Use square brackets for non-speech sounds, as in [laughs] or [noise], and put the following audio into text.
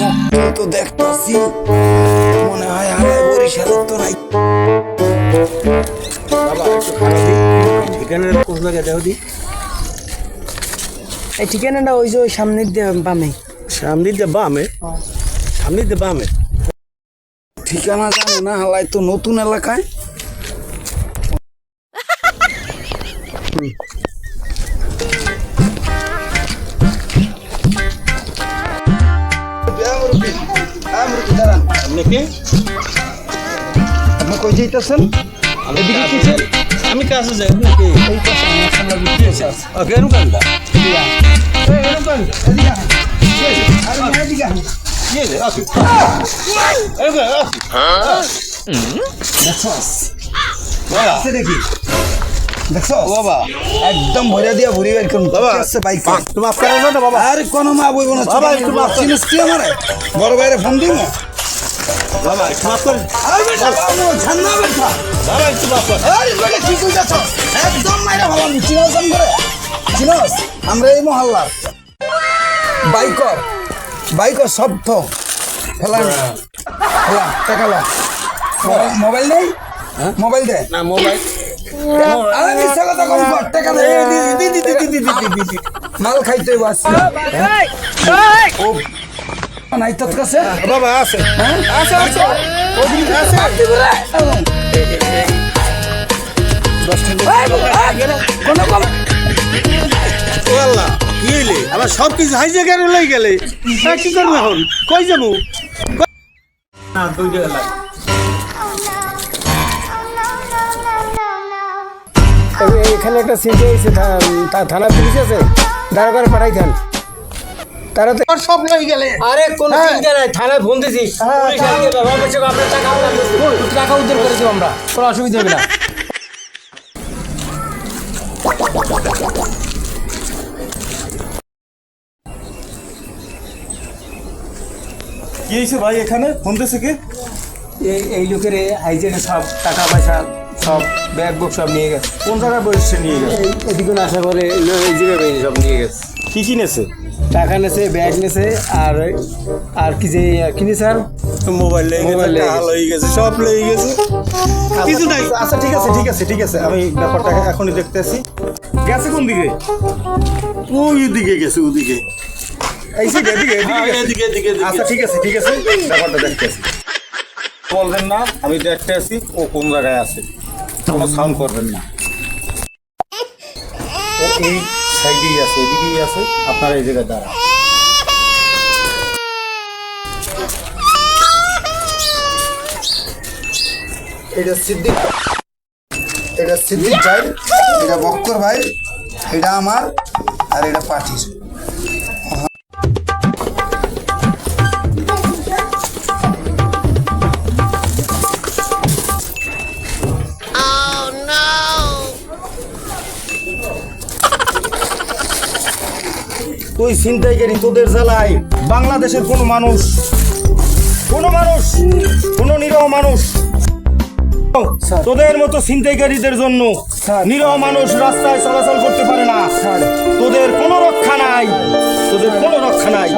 মক্কেল তো দেখতাছি মনে হয় হারায় বরিশালের তো নাই। ঠিকানার খোঁজ লাগে দেও দি? এই ঠিকানাটা ওই যে ওই সামনের দিয়ে বামে। সামনে দিয়ে বামে? সামনে দিয়ে বামে? ঠিকানা জানে না হালাই তো নতুন এলাকায়। আপনি কে আপনি কই যাইতেছেন? আমি কাছে আমি কাছে যাই আপনি কে এই পাশে আমার বিক্রি কান্দা ও বাবা। একদম ভরে দিয়া ভরি বের করুন। বাবা। আছে বাইক? তুমি মাফ করো না বাবা। আরে কোনো মা বইব না বাবা, একটু মাফ চিনিস কি আমারে? বড় ভাইরে ফোন দিমু? বাবা একটু একদম মাইরা আমরা এই মহল্লার বাইকর বাইকর শব্দ ফেলা ফেলা মোবাইল নেই মোবাইল দে মোবাইল মাল খাইতে বাস ও নাই তোর কাছে? বাবা আছে। হ্যাঁ? আছে আছে। কোন কোন আমার সব কিছু হাই জায়গায় লই গেলে। কি করব এখন? কই যাব? এখানে একটা সিটি থানা পুলিশ আছে। দাঁড়া করে পাঠাই দেন। তারা তো সব লই গেলে। আরে কোন চিন্তা নাই থানায় ফোন দিছিস। পুলিশ আজকে ব্যবহার করছে আপনার টাকা আমরা টাকা উদ্ধার করে দেবো আমরা কোনো অসুবিধা হবে না। কি হয়েছে ভাই এখানে? ফোন দিছে কে? এই এই লোকের হাইজেনে সব টাকা পয়সা সব ব্যাগ বুক সব নিয়ে গেছে। কোন জায়গায় বসছে নিয়ে গেছে? এদিকে আশা করে এই জায়গায় সব নিয়ে গেছে। কি কিনেছে? টাকা নেছে ব্যাগ নেছে আর আর কি যে কিনে স্যার? মোবাইল মোবাইল গেছে টাকা গেছে। সব লই গেছে। কিছু নাই। আচ্ছা ঠিক আছে ঠিক আছে ঠিক আছে আমি ব্যাপারটা এখনই দেখতেছি। গেছে কোন দিকে? ওই দিকে গেছে ওদিকে এই যে এদিকে এদিকে হ্যাঁ, গেছে। এদিকে এদিকে এদিকে। আচ্ছা ঠিক আছে ঠিক আছে ব্যাপারটা দেখতেছি। বলবেন না আমি দেখতে আছি ও কোন জায়গায় আছে। কোনো সাউন্ড করবেন না। [laughs] ও এই সাইডেই আছে, এদিকেই আছে। আপনারা এই জায়গায় দাঁড়ান। এটা সিদ্দিক। এটা সিদ্দিক ভাই, এটা বক্কর ভাই, এটা আমার, আর এটা পাঠির তুই চিন্তাই করি তোদের জেলায় বাংলাদেশের কোনো মানুষ কোনো মানুষ কোনো নিরহ মানুষ তোদের মতো ছিনতাইকারীদের জন্য নিরহ মানুষ রাস্তায় চলাচল করতে পারে না। তোদের কোনো রক্ষা নাই। তোদের কোনো রক্ষা নাই।